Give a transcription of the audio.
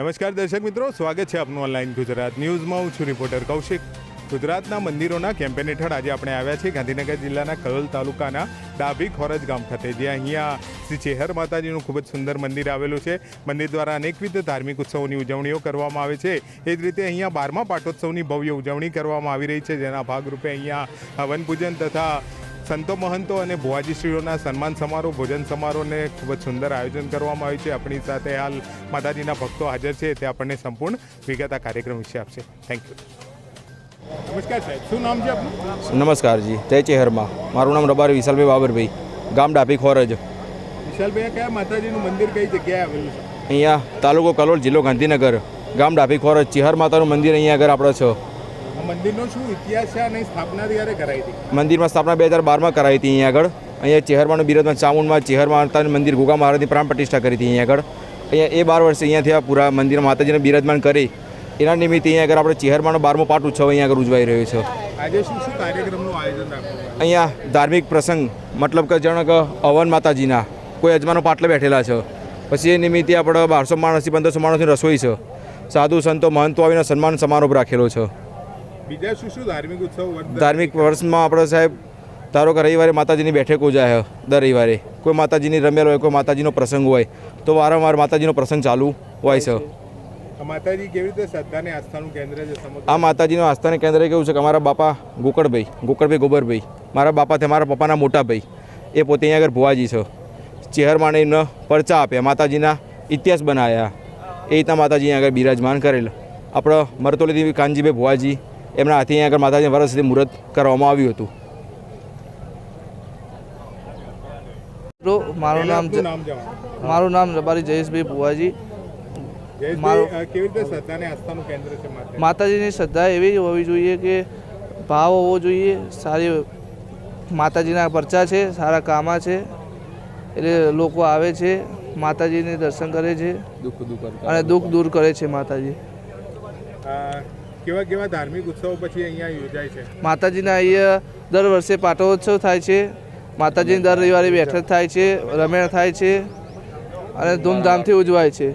નમસ્કાર દર્શક મિત્રો, સ્વાગત છે આપનું ઓનલાઈન ગુજરાત ન્યૂઝમાં. હું છું રિપોર્ટર કૌશિક. ગુજરાતના મંદિરોના કેમ્પેન હેઠળ આજે આપણે આવ્યા છીએ ગાંધીનગર જિલ્લાના કલોલ તાલુકાના ડાભી ખોરજ ગામ ખાતે, જ્યાં અહીંયા શ્રી ચેહર માતાજીનું ખૂબ જ સુંદર મંદિર આવેલું છે. મંદિર દ્વારા અનેકવિધ ધાર્મિક ઉત્સવોની ઉજવણીઓ કરવામાં આવે છે. એ જ રીતે અહીંયા બારમા પાટોત્સવની ભવ્ય ઉજવણી કરવામાં આવી રહી છે, જેના ભાગરૂપે અહીંયા હવન પૂજન તથા સંતો મહંતો અને ભુવાજીશ્રીઓના સન્માન સમારોહ ભોજન સમારોહને ખૂબ જ સુંદર આયોજન કરવામાં આવ્યું છે. આપણી સાથે હાલ માતાજીના ભક્તો હાજર છે. તે આપણને સંપૂર્ણ વિગત આ કાર્યક્રમ વિશે આપશે. થેન્ક યુ નમસ્કાર સાહેબ. શું નામ છે આપનું? નમસ્કાર જી. જય ચેહરમાં. મારું નામ રબારી વિશાલભાઈ બાબરભાઈ. ગામ ડાભી ખોરજ. વિશાલભાઈ કયા માતાજીનું મંદિર કઈ જગ્યાએ આવેલું છે? અહીંયા તાલુકો કલોલ જિલ્લો ગાંધીનગર. ગામ ડાભી ખોરજ. ચેહર માતાનું મંદિર અહીંયા આગળ આપણે છે. મંદિરનો શું ઇતિહાસ છે? અને સ્થાપના ક્યારે કરાઈ હતી? મંદિરમાં સ્થાપના બે હજાર બારમાં કરાવી હતી અહીંયા આગળ. અહીંયા ચેહરમાનું બિરદમાં ચામુંડમાં ચેહરમાં માતાનું મંદિર ગુગા મહારાજની પ્રાણ પ્રતિષ્ઠા કરી હતી અહીંયા આગળ. અહીંયા એ બાર વર્ષે અહીંયાથી આ પૂરા મંદિરમાં માતાજીને બિરાજમાન કરી. એના નિમિત્તે અહીંયા આગળ આપણે ચેહરમાનો બારમો પાઠ ઉત્સવ અહીંયા આગળ ઉજવાઈ રહ્યો છે. આજે શું શું કાર્યક્રમનું આયોજન અહીંયા ધાર્મિક પ્રસંગ મતલબ કે જાણે કે હવન માતાજીના કોઈ અજમાનો પાટલે બેઠેલા છે. પછી એ નિમિત્તે આપણે બારસો માણસથી પંદરસો માણસની રસોઈ છે. સાધુ સંતો મહંતો આવીને સન્માન સમારોહ રાખેલો છે. બીજા શું શું ધાર્મિક ઉત્સવ ધાર્મિક વર્ષમાં આપણે સાહેબ ધારો કે રવિવારે માતાજીની બેઠક ઉજાય દર રવિવારે. કોઈ માતાજીની રમેલ હોય કોઈ માતાજીનો પ્રસંગ હોય તો વારંવાર માતાજીનો પ્રસંગ ચાલુ હોય છે. આ માતાજી કેવી રીતે શ્રદ્ધા આસ્થાનું કેન્દ્ર છે આ માતાજીનું આસ્થાને કેન્દ્ર કેવું છે કે અમારા બાપા ગોકળભાઈ ગોકળભાઈ ગોબરભાઈ મારા બાપા છે મારા પપ્પાના મોટા ભાઈ એ પોતે અહીંયા આગળ ભુવાજી છે. ચેહરમાં એમને પરચા આપ્યા માતાજીના ઇતિહાસ બનાવ્યા એ રીતના માતાજી અહીંયા આગળ બિરાજમાન કરેલ. આપણે મરતોલીથી કાનજીભાઈ ભુવાજી એમના હાથે અહીંયા આગળ માતાજી વર્ષ સુધી મુહૂર્ત કરવામાં આવ્યું હતું. મારું નામ મારું નામ રબારી જયેશભાઈ ભુવાજી. માતાજીની? શ્રદ્ધા એવી હોવી જોઈએ કે ભાવ હોવો જોઈએ. સારી માતાજીના પરચા છે સારા કામા છે એટલે લોકો આવે છે માતાજીને દર્શન કરે છે અને દુઃખ દૂર કરે છે માતાજી. કેવા કેવા ધાર્મિક ઉત્સવો પછી અહીંયા યોજાય છે? માતાજીના અહીંયા દર વર્ષે પાટોત્સવ થાય છે. માતાજીની દર રવિવારે બેઠક થાય છે, રમેણ થાય છે અને ધૂમધામથી ઉજવાય છે.